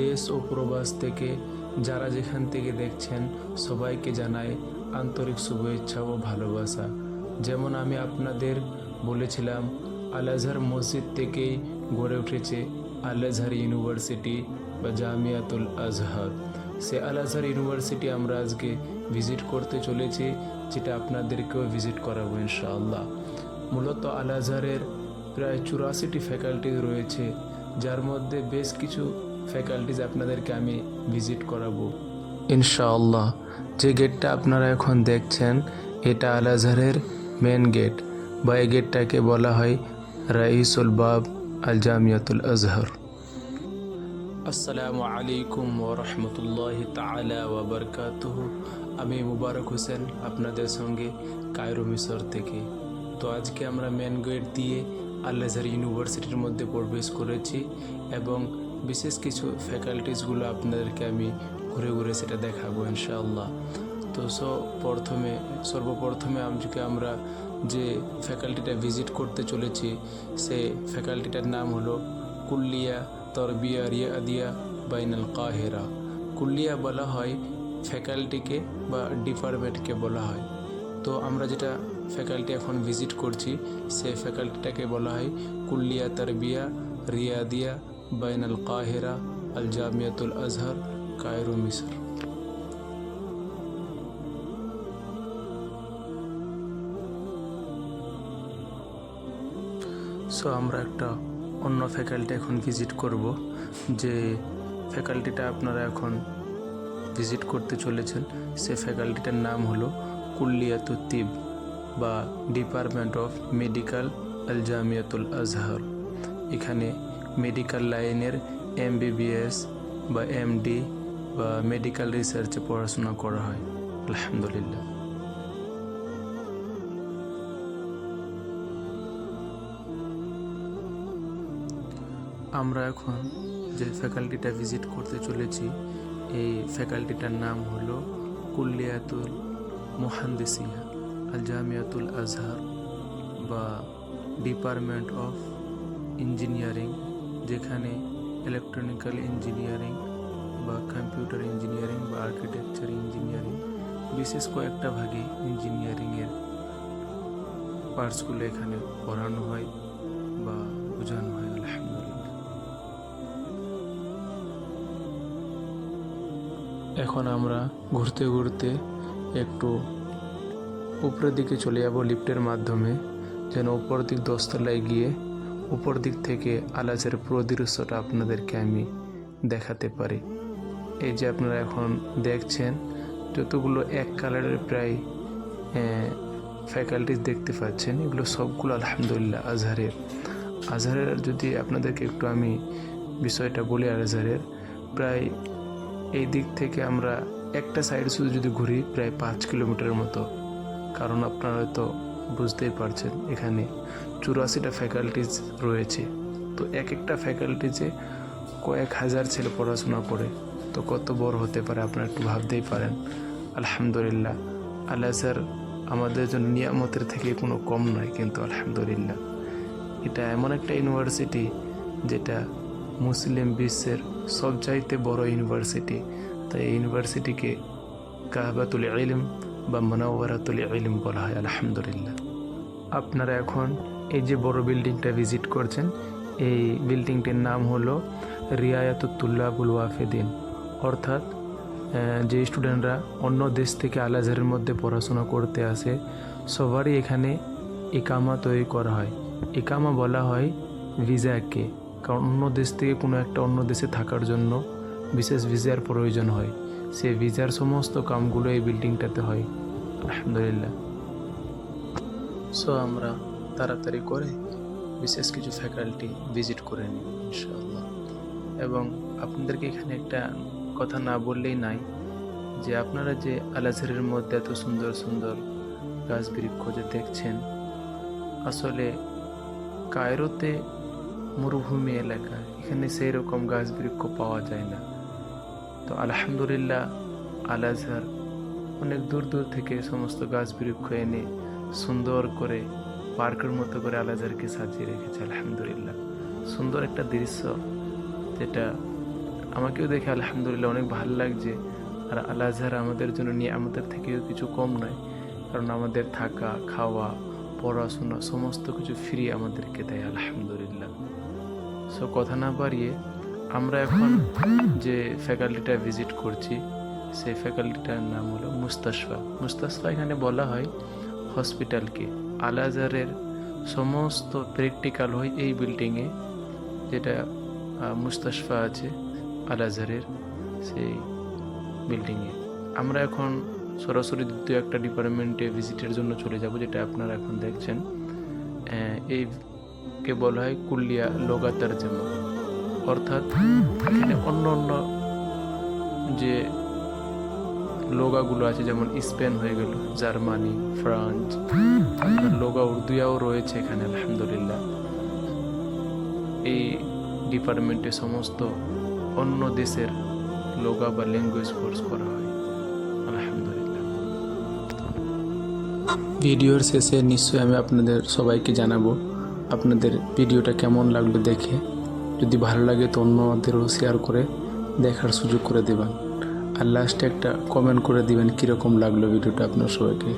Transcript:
দেশ ও প্রবাস থেকে যারা যেখান থেকে দেখছেন, সবাইকে জানাই আন্তরিক শুভেচ্ছা ও ভালোবাসা। যেমন আমি আপনাদের বলেছিলাম, আল আজহার মসজিদ থেকেই গড়ে উঠেছে আল আজহার ইউনিভার্সিটি বা জামিয়াতুল আজহার। সে আল আজহার ইউনিভার্সিটি আমরা আজকে ভিজিট করতে চলেছি, যেটা আপনাদেরকেও ভিজিট করাবো ইনশাআল্লাহ। মূলত আল আজহারের প্রায় চুরাশিটি ফ্যাকাল্টিজ রয়েছে, যার মধ্যে বেশ কিছু ফ্যাকাল্টিজ আপনাদেরকে আমি ভিজিট করাবো। ইনশাআল্লাহ, যে গেটটা আপনারা এখন দেখছেন, এটা আল আজহারের মেন গেট বা এই গেটটাকে বলা হয় রাইসুল বাব আল জামিয়াতুল আজহর। আসসালামু আলাইকুম ওরহমতুল্লাহ তালা ওবরকাতুহ আমি মুবারক হোসেন আপনাদের সঙ্গে কায়রো মিশর থেকে। তো আজকে আমরা মেন গেট দিয়ে আল্লাহর ইউনিভার্সিটির মধ্যে প্রবেশ করেছি এবং বিশেষ কিছু ফ্যাকাল্টিসগুলো আপনাদেরকে আমি ঘুরে ঘুরে সেটা দেখাবো, ইনশাআল্লাহ। তো সো প্রথমে, সর্বপ্রথমে আজকে আমরা যে ফ্যাকাল্টিটা ভিজিট করতে চলেছি, সে ফ্যাকাল্টিটার নাম হলো কুল্লিয়া তরবিয়া রিয়াদিয়া বাইনাল কাহেরা। কুল্লিয়া বলা হয় ফ্যাকাল্টিকে বা ডিপার্টমেন্টকে বলা হয়। তো আমরা যেটা ফ্যাকাল্টি এখন ভিজিট করছি, সে ফ্যাকাল্টিটাকে বলা হয় কুল্লিয়া তরবিয়া রিয়াদিয়া কাহেরা আল জামিয়াতুল আজহর কায়রো মিসর সো আমরা একটা অন্য ফ্যাকাল্টি এখন ভিজিট করব, যে ফ্যাকাল্টিটা আপনারা এখন ভিজিট করতে চলেছেন। সে ফ্যাকাল্টিটার নাম হলো কুল্লিয়াতু তিব বা department of medical Al Jamiatul Azhar এখানে মেডিকেল লাইনের এমবিবিএস বা এমডি বা মেডিকেল রিসার্চে পড়াশোনা করা হয়। আলহামদুলিল্লাহ। আমরা এখন যে ফ্যাকাল্টিটা ভিজিট করতে চলেছি, এই ফ্যাকাল্টিটার নাম হলো কুল্লিয়াতুল মুহান্দিসিয়া আল জামিয়াতুল আজহার বা ডিপার্টমেন্ট অফ ইঞ্জিনিয়ারিং যেখানে ইলেকট্রনিক্যাল ইঞ্জিনিয়ারিং বা কম্পিউটার ইঞ্জিনিয়ারিং বা আর্কিটেকচার ইঞ্জিনিয়ারিং বিশেষ কয়েকটা ভাগে ইঞ্জিনিয়ারিংয়ের পার্টসগুলো এখানে পড়ানো হয় বা বোঝানো হয় এখন আমরা ঘুরতে ঘুরতে একটু উপরের দিকে চলে যাব লিফটের মাধ্যমে, যেন উপর দিক দশতলায় গিয়ে উপর দিক থেকে আলাজের পুরো দৃশ্যটা আপনাদেরকে আমি দেখাতে পারি। এই যে আপনারা এখন দেখছেন, যতগুলো এক কালারের প্রায় ফ্যাকাল্টিস দেখতে পাচ্ছেন, এগুলো সবগুলো আলহামদুলিল্লাহ আজহারের। আজহারের যদি আপনাদেরকে একটু আমি বিষয়টা বলি আজহারের, প্রায় এই দিক থেকে আমরা একটা সাইড শুধু যদি ঘুরি, প্রায় পাঁচ কিলোমিটারের মতো। কারণ আপনারা হয়তো বুঝতেই পারছেন, এখানে চুরাশিটা ফ্যাকাল্টিজ রয়েছে। তো এক একটা ফ্যাকাল্টিজে কয়েক হাজার ছেলে পড়াশোনা করে, তো কত বড় হতে পারে আপনারা একটু ভাবতেই পারেন। আলহামদুলিল্লাহ, আল্লাহ স্যার, আমাদের জন্য নিয়ামতের থেকে কোনো কম নয়, কিন্তু আলহামদুলিল্লাহ। এটা এমন একটা ইউনিভার্সিটি যেটা মুসলিম বিশ্বের সবচাইতে বড় ইউনিভার্সিটি তাই ইউনিভার্সিটিকে কাহবাতুল ইলম বা মনোবরাতুল ইলম বলা হয়, আলহামদুলিল্লাহ। আপনারা এখন এই যে বড় বিল্ডিংটা ভিজিট করছেন, এই বিল্ডিংটির নাম হলো রিয়ায়াতুল্লাবুল ওয়াফেদিন। অর্থাৎ যে স্টুডেন্টরা অন্য দেশ থেকে আলাজারের মধ্যে পড়াশোনা করতে আসে, সবারই এখানে একামা তৈরি করা হয়। একামা বলা হয় ভিসাকে, কারণ অন্য দেশ থেকে কোনো একটা অন্য দেশে থাকার জন্য বিশেষ ভিসার প্রয়োজন হয়। সে ভিসার সমস্ত কামগুলো এই বিল্ডিংটাতে হয়। আলহামদুলিল্লাহ। সো আমরা তাড়াতাড়ি করে বিশেষ কিছু ফ্যাকাল্টি ভিজিট করে নিই, ইনশাআল্লাহ। এবং আপনাদেরকে এখানে একটা কথা না বললেই নাই যে, আপনারা যে আলাঝারের মধ্যে এত সুন্দর সুন্দর গাছ বৃক্ষ যে দেখছেন, আসলে কায়রোতে মরুভূমি এলাকা, এখানে সেই রকম গাছ বৃক্ষ পাওয়া যায় না। তো আলহামদুলিল্লাহ, আল আজহার অনেক দূর দূর থেকে সমস্ত গাছ বৃক্ষ এনে সুন্দর করে পার্কের মতো করে আল আজহারকে সাজিয়ে রেখেছে, আলহামদুলিল্লাহ। সুন্দর একটা দৃশ্য যেটা আমাকেও দেখে আলহামদুলিল্লাহ অনেক ভালো লাগছে। আর আল আজহার আমাদের জন্য নিয়ে আমাদের থেকেও কিছু কম নয়, কারণ আমাদের থাকা, খাওয়া, পড়াশোনা, সমস্ত কিছু ফ্রি আমাদেরকে দেয়, আলহামদুলিল্লাহ। সো কথা না বাড়িয়ে আমরা এখন যে ফ্যাকাল্টিটা ভিজিট করছি, সেই ফ্যাকাল্টিটার নাম হলো মুস্তাশফা। মুস্তাশফা এখানে বলা হয় হসপিটালকে আলাজারের সমস্ত প্র্যাকটিক্যাল হয় এই বিল্ডিংয়ে যেটা মুস্তাশফা আছে আলাজারের সেই বিল্ডিংয়ে আমরা এখন সরাসরি দ্বিতীয় একটা ডিপার্টমেন্টে ভিজিটের জন্য চলে যাব, যেটা আপনারা এখন দেখছেন। এই কে বলা হয় কুল্লিয়া লোগাতার যেমন অর্থাৎ এখানে অন্য অন্য যে লোগাগুলো আছে, যেমন স্পেন হয়ে গেল, জার্মানি, ফ্রান্স লোগা উর্দুয়াও রয়েছে এখানে, আলহামদুলিল্লাহ। এই ডিপার্টমেন্টে সমস্ত অন্য দেশের লোগা বা ল্যাঙ্গুয়েজ কোর্স করা হয় ভিডিওর শেষে নিশ্চয়ই আমি আপনাদের সবাইকে জানাব, আপনাদের ভিডিওটা কেমন লাগল দেখে। যদি ভালো লাগে তো অন্যদেরও শেয়ার করে দেখার সুযোগ করে দেবেন। আর লাস্টে একটা কমেন্ট করে দিবেন কীরকম লাগল ভিডিওটা আপনার সবাইকে।